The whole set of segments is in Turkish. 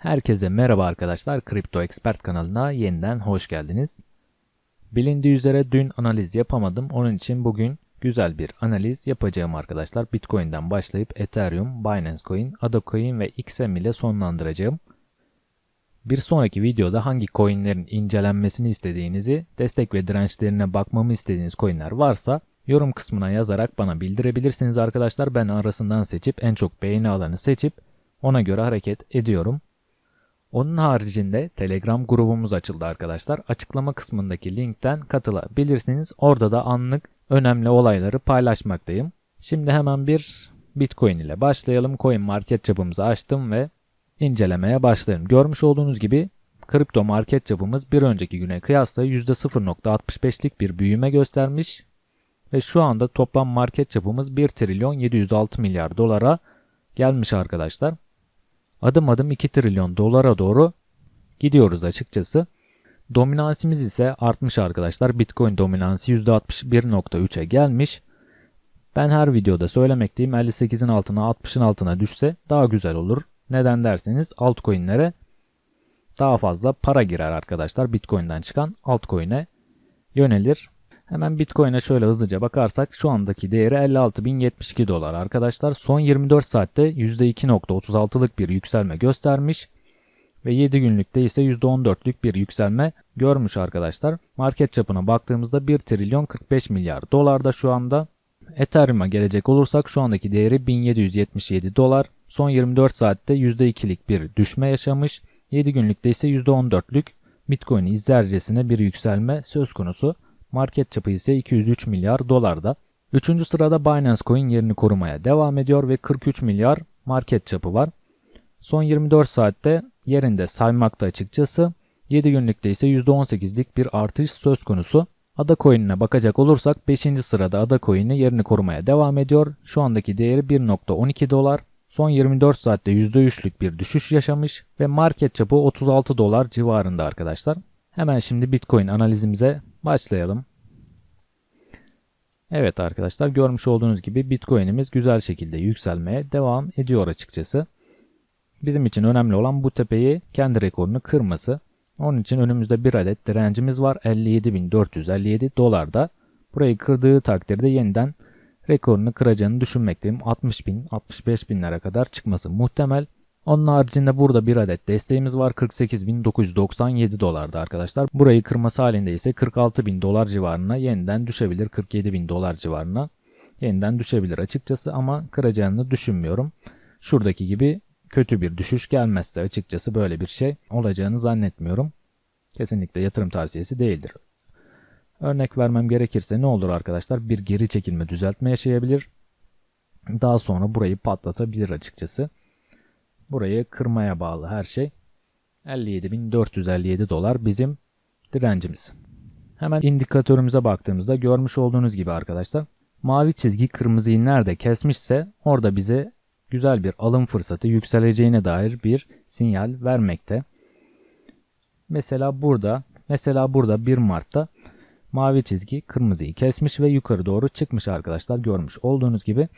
Herkese merhaba arkadaşlar. Kripto Expert kanalına yeniden hoş geldiniz. Bilindiği üzere dün analiz yapamadım. Onun için bugün güzel bir analiz yapacağım arkadaşlar. Bitcoin'den başlayıp Ethereum, Binance Coin, Ada Coin ve XM ile sonlandıracağım. Bir sonraki videoda hangi coinlerin incelenmesini istediğinizi, destek ve dirençlerine bakmamı istediğiniz coinler varsa yorum kısmına yazarak bana bildirebilirsiniz arkadaşlar. Ben arasından seçip en çok beğeni alanı seçip ona göre hareket ediyorum. Onun haricinde Telegram grubumuz açıldı arkadaşlar. Açıklama kısmındaki linkten katılabilirsiniz. Orada da anlık önemli olayları paylaşmaktayım. Şimdi hemen bir Bitcoin ile başlayalım. Coin market çapımızı açtım ve incelemeye başlayalım. Görmüş olduğunuz gibi kripto market çapımız bir önceki güne kıyasla %0.65'lik bir büyüme göstermiş ve şu anda toplam market çapımız 1 trilyon 706 milyar dolara gelmiş arkadaşlar. Adım adım 2 trilyon dolara doğru gidiyoruz açıkçası. Dominansimiz ise artmış arkadaşlar. Bitcoin dominansı %61.3'e gelmiş. Ben her videoda söylemekteyim 58'in altına 60'ın altına düşse daha güzel olur. Neden derseniz altcoin'lere daha fazla para girer arkadaşlar. Bitcoin'den çıkan altcoin'e yönelir. Hemen Bitcoin'e şöyle hızlıca bakarsak şu andaki değeri 56.072 dolar arkadaşlar. Son 24 saatte %2.36'lık bir yükselme göstermiş ve 7 günlükte ise %14'lük bir yükselme görmüş arkadaşlar. Market çapına baktığımızda 1 trilyon 45 milyar dolarda şu anda. Ethereum'a gelecek olursak şu andaki değeri 1777 dolar. Son 24 saatte %2'lik bir düşme yaşamış. 7 günlükte ise %14'lük Bitcoin izlercesine bir yükselme söz konusu. Market çapı ise 203 milyar dolarda. Üçüncü sırada Binance Coin yerini korumaya devam ediyor ve 43 milyar market çapı var. Son 24 saatte yerinde saymakta açıkçası. 7 günlükte ise %18'lik bir artış söz konusu. Ada Coin'ine bakacak olursak 5. sırada Ada Coin'i yerini korumaya devam ediyor. Şu andaki değeri 1.12 dolar. Son 24 saatte %3'lük bir düşüş yaşamış ve market çapı 36 dolar civarında arkadaşlar. Hemen şimdi Bitcoin analizimize başlayalım. Evet arkadaşlar görmüş olduğunuz gibi Bitcoin'imiz güzel şekilde yükselmeye devam ediyor açıkçası. Bizim için önemli olan bu tepeyi kendi rekorunu kırması. Onun için önümüzde bir adet direncimiz var 57.457 dolarda. Burayı kırdığı takdirde yeniden rekorunu kıracağını düşünmekteyim. 60.000 65.000'lere kadar çıkması muhtemel. Onun haricinde burada bir adet desteğimiz var 48.997 dolarda arkadaşlar. Burayı kırması halinde ise 46.000 dolar civarına yeniden düşebilir. 47.000 dolar civarına yeniden düşebilir açıkçası ama kıracağını düşünmüyorum. Şuradaki gibi kötü bir düşüş gelmezse açıkçası böyle bir şey olacağını zannetmiyorum. Kesinlikle yatırım tavsiyesi değildir. Örnek vermem gerekirse ne olur arkadaşlar? Bir geri çekilme düzeltme yaşayabilir. Daha sonra burayı patlatabilir açıkçası. Burayı kırmaya bağlı her şey. 57.457 dolar bizim direncimiz. Hemen indikatörümüze baktığımızda görmüş olduğunuz gibi arkadaşlar mavi çizgi kırmızıyı nerede kesmişse orada bize güzel bir alım fırsatı yükseleceğine dair bir sinyal vermekte. Mesela burada mesela burada 1 Mart'ta mavi çizgi kırmızıyı kesmiş ve yukarı doğru çıkmış arkadaşlar görmüş olduğunuz gibi.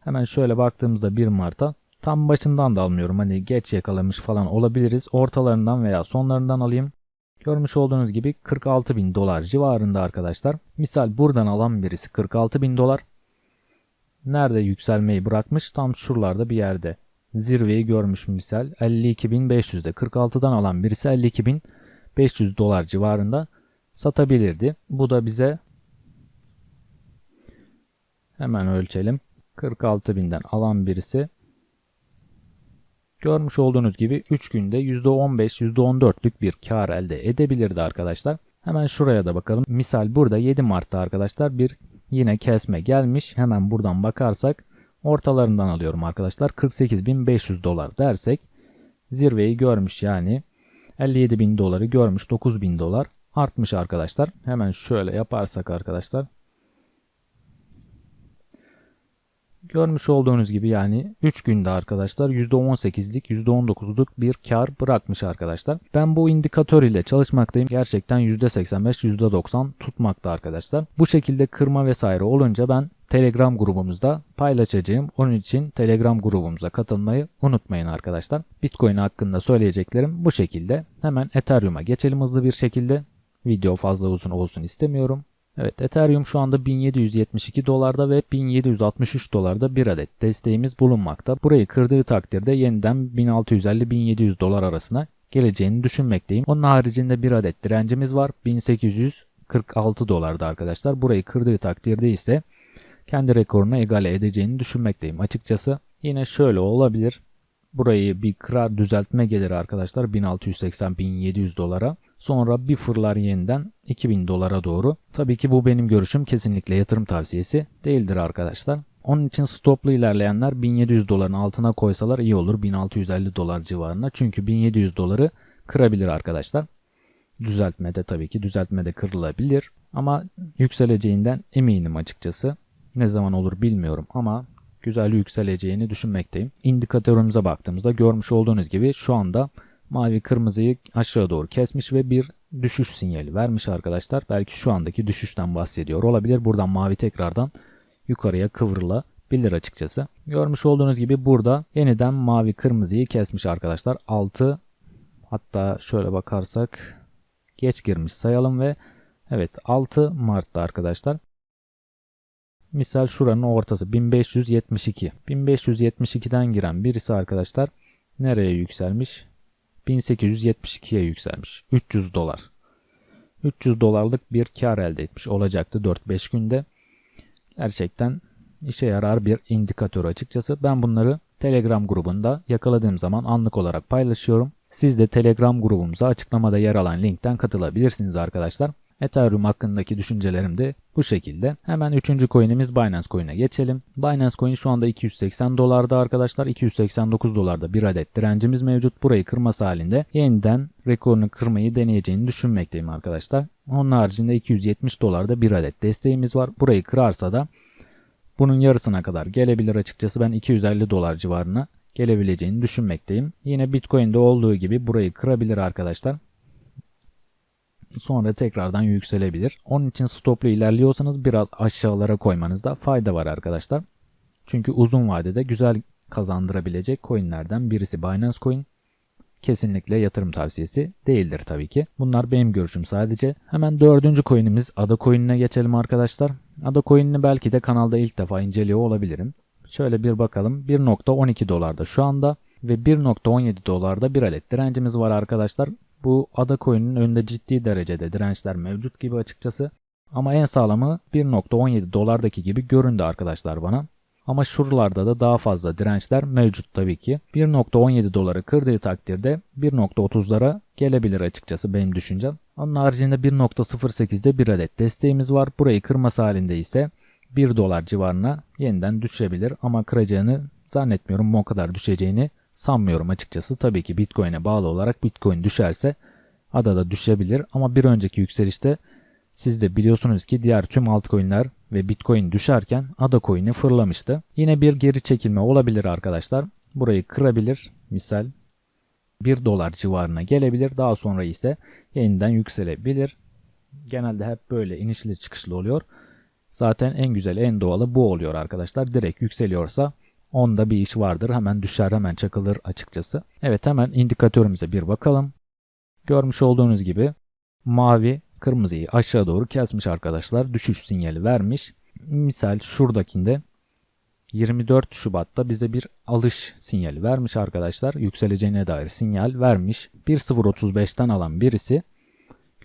Hemen şöyle baktığımızda 1 Mart'a Tam başından da almıyorum. Hani geç yakalamış falan olabiliriz. Ortalarından veya sonlarından alayım. Görmüş olduğunuz gibi 46 bin dolar civarında arkadaşlar. Misal buradan alan birisi 46 bin dolar. Nerede yükselmeyi bırakmış? Tam şuralarda bir yerde. Zirveyi görmüş misal 52.500'de 46'dan alan birisi 52.500 dolar civarında satabilirdi. Bu da bize hemen ölçelim. 46.000'den alan birisi Görmüş olduğunuz gibi 3 günde %15, %14'lük bir kar elde edebilirdi arkadaşlar. Hemen şuraya da bakalım. Misal burada 7 Mart'ta arkadaşlar bir yine kesme gelmiş. Hemen buradan bakarsak ortalarından alıyorum arkadaşlar. 48.500 dolar dersek zirveyi görmüş yani 57.000 doları görmüş 9.000 dolar artmış arkadaşlar. Hemen şöyle yaparsak arkadaşlar Görmüş olduğunuz gibi yani 3 günde arkadaşlar %18'lik %19'luk bir kar bırakmış arkadaşlar. Ben bu indikatör ile çalışmaktayım. Gerçekten %85 %90 tutmakta arkadaşlar. Bu şekilde kırma vesaire olunca ben Telegram grubumuzda paylaşacağım. Onun için Telegram grubumuza katılmayı unutmayın arkadaşlar. Bitcoin hakkında söyleyeceklerim bu şekilde. Hemen Ethereum'a geçelim hızlı bir şekilde. Video fazla uzun olsun istemiyorum. Evet Ethereum şu anda 1772 dolarda ve 1763 dolarda bir adet desteğimiz bulunmakta. Burayı kırdığı takdirde yeniden 1650-1700 dolar arasına geleceğini düşünmekteyim. Onun haricinde bir adet direncimiz var. 1846 dolarda arkadaşlar. Burayı kırdığı takdirde ise kendi rekoruna egale edeceğini düşünmekteyim açıkçası. Yine şöyle olabilir. Burayı bir kırar düzeltme gelir arkadaşlar 1680-1700 dolara. Sonra bir fırlar yeniden 2000 dolara doğru. Tabii ki bu benim görüşüm kesinlikle yatırım tavsiyesi değildir arkadaşlar. Onun için stoplu ilerleyenler 1700 doların altına koysalar iyi olur 1650 dolar civarına. Çünkü 1700 doları kırabilir arkadaşlar. Düzeltmede tabii ki düzeltmede kırılabilir. Ama yükseleceğinden eminim açıkçası. Ne zaman olur bilmiyorum ama güzel yükseleceğini düşünmekteyim. İndikatörümüze baktığımızda görmüş olduğunuz gibi şu anda mavi kırmızıyı aşağı doğru kesmiş ve bir düşüş sinyali vermiş arkadaşlar. Belki şu andaki düşüşten bahsediyor olabilir. Buradan mavi tekrardan yukarıya kıvrılabilir açıkçası. Görmüş olduğunuz gibi burada yeniden mavi kırmızıyı kesmiş arkadaşlar. 6 hatta şöyle bakarsak geç girmiş sayalım ve evet 6 Mart'ta arkadaşlar Misal şuranın ortası 1572. 1572'den giren birisi arkadaşlar nereye yükselmiş? 1872'ye yükselmiş. 300 dolar. 300 dolarlık bir kar elde etmiş olacaktı 4-5 günde. Gerçekten işe yarar bir indikatör açıkçası. Ben bunları Telegram grubunda yakaladığım zaman anlık olarak paylaşıyorum. Siz de Telegram grubumuza açıklamada yer alan linkten katılabilirsiniz arkadaşlar. Ethereum hakkındaki düşüncelerim de bu şekilde. Hemen üçüncü coin'imiz Binance Coin'e geçelim. Binance Coin şu anda 280 dolarda arkadaşlar. 289 dolarda bir adet direncimiz mevcut. Burayı kırması halinde yeniden rekorunu kırmayı deneyeceğini düşünmekteyim arkadaşlar. Onun haricinde 270 dolarda bir adet desteğimiz var. Burayı kırarsa da bunun yarısına kadar gelebilir açıkçası. Ben 250 dolar civarına gelebileceğini düşünmekteyim. Yine Bitcoin'de olduğu gibi burayı kırabilir arkadaşlar sonra tekrardan yükselebilir. Onun için stoplu ilerliyorsanız biraz aşağılara koymanızda fayda var arkadaşlar. Çünkü uzun vadede güzel kazandırabilecek coinlerden birisi Binance Coin. Kesinlikle yatırım tavsiyesi değildir tabii ki. Bunlar benim görüşüm sadece. Hemen dördüncü coin'imiz Ada Coin'ine geçelim arkadaşlar. Ada Coin'ini belki de kanalda ilk defa inceliyor olabilirim. Şöyle bir bakalım. 1.12 dolarda şu anda ve 1.17 dolarda bir adet direncimiz var arkadaşlar. Bu ada coin'in önünde ciddi derecede dirençler mevcut gibi açıkçası. Ama en sağlamı 1.17 dolardaki gibi göründü arkadaşlar bana. Ama şuralarda da daha fazla dirençler mevcut tabii ki. 1.17 doları kırdığı takdirde 1.30'lara gelebilir açıkçası benim düşüncem. Onun haricinde 1.08'de bir adet desteğimiz var. Burayı kırması halinde ise 1 dolar civarına yeniden düşebilir ama kıracağını zannetmiyorum o kadar düşeceğini sanmıyorum açıkçası. Tabii ki Bitcoin'e bağlı olarak Bitcoin düşerse ada da düşebilir ama bir önceki yükselişte siz de biliyorsunuz ki diğer tüm altcoin'ler ve Bitcoin düşerken ada coin'i fırlamıştı. Yine bir geri çekilme olabilir arkadaşlar. Burayı kırabilir. Misal 1 dolar civarına gelebilir. Daha sonra ise yeniden yükselebilir. Genelde hep böyle inişli çıkışlı oluyor. Zaten en güzel en doğalı bu oluyor arkadaşlar. Direkt yükseliyorsa Onda bir iş vardır. Hemen düşer hemen çakılır açıkçası. Evet hemen indikatörümüze bir bakalım. Görmüş olduğunuz gibi mavi kırmızıyı aşağı doğru kesmiş arkadaşlar. Düşüş sinyali vermiş. Misal şuradakinde 24 Şubat'ta bize bir alış sinyali vermiş arkadaşlar. Yükseleceğine dair sinyal vermiş. 1.035'ten alan birisi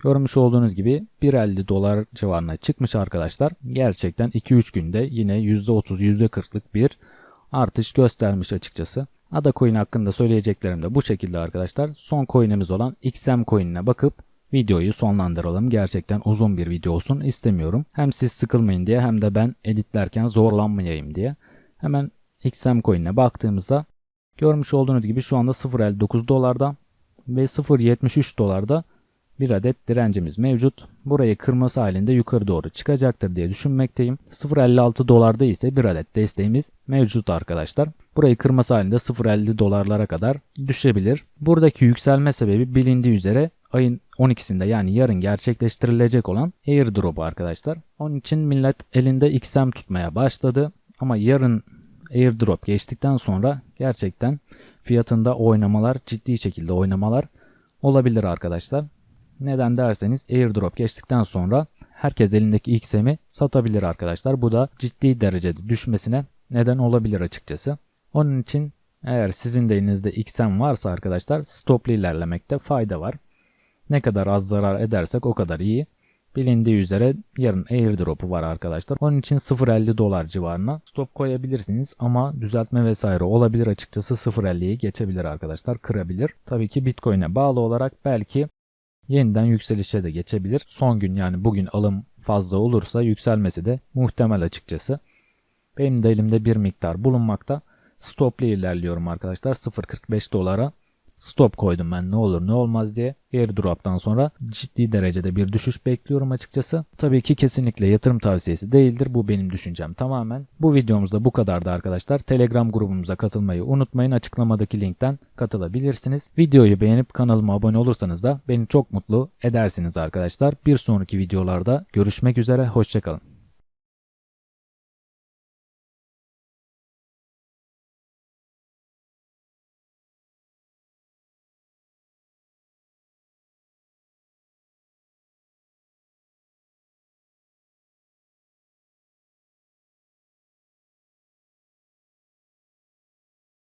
görmüş olduğunuz gibi 1.50 dolar civarına çıkmış arkadaşlar. Gerçekten 2-3 günde yine %30 %40'lık bir artış göstermiş açıkçası. Ada coin hakkında söyleyeceklerim de bu şekilde arkadaşlar. Son coin'imiz olan XM coin'ine bakıp videoyu sonlandıralım. Gerçekten uzun bir video olsun istemiyorum. Hem siz sıkılmayın diye hem de ben editlerken zorlanmayayım diye. Hemen XM coin'ine baktığımızda görmüş olduğunuz gibi şu anda 0.59 dolarda ve 0.73 dolarda bir adet direncimiz mevcut. Burayı kırması halinde yukarı doğru çıkacaktır diye düşünmekteyim. 0.56 dolarda ise bir adet desteğimiz mevcut arkadaşlar. Burayı kırması halinde 0.50 dolarlara kadar düşebilir. Buradaki yükselme sebebi bilindiği üzere ayın 12'sinde yani yarın gerçekleştirilecek olan airdrop'u arkadaşlar. Onun için millet elinde XM tutmaya başladı ama yarın airdrop geçtikten sonra gerçekten fiyatında oynamalar ciddi şekilde oynamalar olabilir arkadaşlar. Neden derseniz airdrop geçtikten sonra herkes elindeki XM'i satabilir arkadaşlar. Bu da ciddi derecede düşmesine neden olabilir açıkçası. Onun için eğer sizin de elinizde XM varsa arkadaşlar stoplu ilerlemekte fayda var. Ne kadar az zarar edersek o kadar iyi. Bilindiği üzere yarın airdrop'u var arkadaşlar. Onun için 0.50 dolar civarına stop koyabilirsiniz ama düzeltme vesaire olabilir açıkçası 0.50'yi geçebilir arkadaşlar kırabilir. Tabii ki Bitcoin'e bağlı olarak belki yeniden yükselişe de geçebilir. Son gün yani bugün alım fazla olursa yükselmesi de muhtemel açıkçası. Benim de elimde bir miktar bulunmakta. Stoplu ilerliyorum arkadaşlar 0.45 dolara stop koydum ben ne olur ne olmaz diye. Airdrop'tan sonra ciddi derecede bir düşüş bekliyorum açıkçası. Tabii ki kesinlikle yatırım tavsiyesi değildir. Bu benim düşüncem tamamen. Bu videomuzda bu kadardı arkadaşlar. Telegram grubumuza katılmayı unutmayın. Açıklamadaki linkten katılabilirsiniz. Videoyu beğenip kanalıma abone olursanız da beni çok mutlu edersiniz arkadaşlar. Bir sonraki videolarda görüşmek üzere. Hoşçakalın.